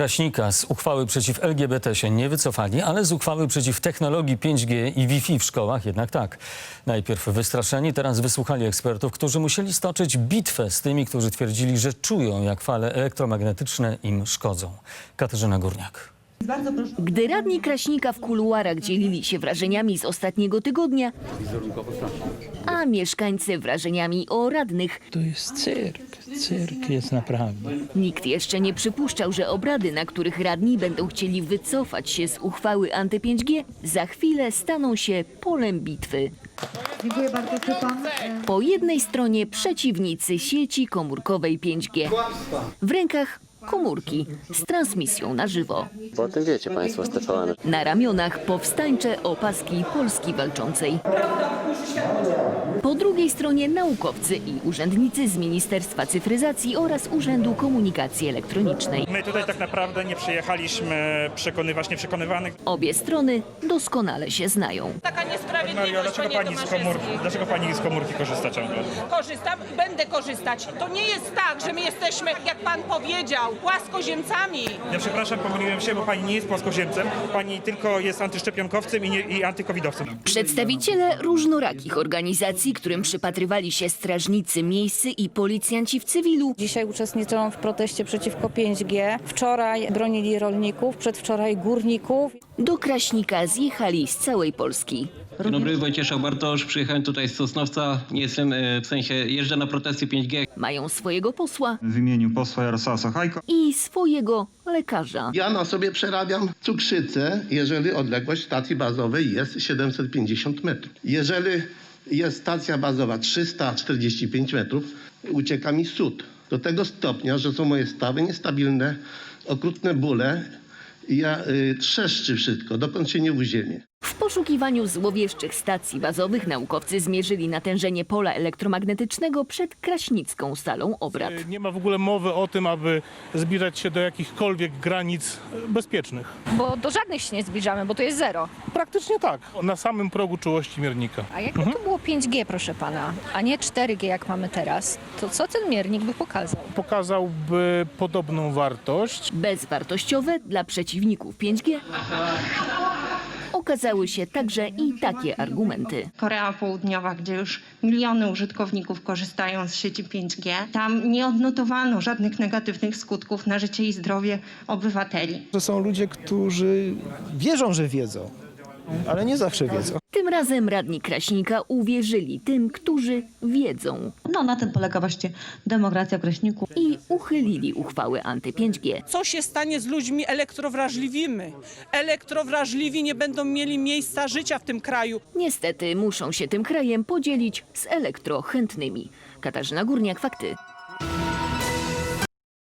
Kraśnika z uchwały przeciw LGBT się nie wycofali, ale z uchwały przeciw technologii 5G i Wi-Fi w szkołach jednak tak. Najpierw wystraszeni, teraz wysłuchali ekspertów, którzy musieli stoczyć bitwę z tymi, którzy twierdzili, że czują, jak fale elektromagnetyczne im szkodzą. Katarzyna Górniak. Gdy radni Kraśnika w kuluarach dzielili się wrażeniami z ostatniego tygodnia, a mieszkańcy wrażeniami o radnych, To jest cyrk. Cyrk jest naprawdę. nikt jeszcze nie przypuszczał, że obrady, na których radni będą chcieli wycofać się z uchwały anty-5G, za chwilę staną się polem bitwy. Dziękuję bardzo, czy pan... e, Po jednej stronie przeciwnicy sieci komórkowej 5G. W rękach komórki z transmisją na żywo. Bo o tym wiecie Państwo z TVN. Na ramionach powstańcze opaski Polski Walczącej. Po drugiej stronie naukowcy i urzędnicy z Ministerstwa Cyfryzacji oraz Urzędu Komunikacji Elektronicznej. My tutaj tak naprawdę nie przyjechaliśmy przekonywać nieprzekonywanych. Obie strony doskonale się znają. Taka Mario, niesprawiedliwość, dlaczego pani, z komórki, dlaczego pani z komórki korzysta ciągle? Korzystam i będę korzystać. To nie jest tak, że my jesteśmy, jak pan powiedział, płaskoziemcami. Ja przepraszam, pomyliłem się, bo pani nie jest płaskoziemcem. Pani tylko jest antyszczepionkowcem i, nie, i antykowidowcem. Przedstawiciele różnorakich organizacji, którym przypatrywali się strażnicy miejscy i policjanci w cywilu, Dzisiaj uczestniczą w proteście przeciwko 5G. Wczoraj bronili rolników, przedwczoraj górników. do Kraśnika zjechali z całej Polski. Dzień dobry, Wojcieszek Bartosz. Przyjechałem tutaj z Sosnowca. Nie jestem, e, w sensie jeżdżę na protesty 5G. Mają swojego posła w imieniu posła Jarosława Sachajko. i swojego lekarza. Ja na sobie przerabiam cukrzycę, jeżeli odległość stacji bazowej jest 750 metrów. Jeżeli jest stacja bazowa 345 metrów, ucieka mi sód. Do tego stopnia, że są moje stawy niestabilne, okrutne bóle i ja y, trzeszczy wszystko, dokąd się nie uziemię. W poszukiwaniu złowieszczych stacji bazowych naukowcy zmierzyli natężenie pola elektromagnetycznego przed kraśnicką salą obrad. Nie ma w ogóle mowy o tym, aby zbliżać się do jakichkolwiek granic bezpiecznych. Bo do żadnych się nie zbliżamy, bo to jest zero. Praktycznie tak, na samym progu czułości miernika. A jakby to było 5G, proszę pana, a nie 4G, jak mamy teraz, to co ten miernik by pokazał? Pokazałby podobną wartość. Bezwartościowe dla przeciwników 5G okazały się także i takie argumenty. Korea Południowa, gdzie już miliony użytkowników korzystają z sieci 5G, tam nie odnotowano żadnych negatywnych skutków na życie i zdrowie obywateli. To są ludzie, którzy wierzą, że wiedzą, ale nie zawsze wiedzą. Tym razem radni Kraśnika uwierzyli tym, którzy wiedzą No, na tym polega właśnie demokracja w Kraśniku. i uchylili uchwały anty-5G. Co się stanie z ludźmi elektrowrażliwymi? Elektrowrażliwi nie będą mieli miejsca życia w tym kraju. Niestety muszą się tym krajem podzielić z elektrochętnymi. Katarzyna Górniak, fakty.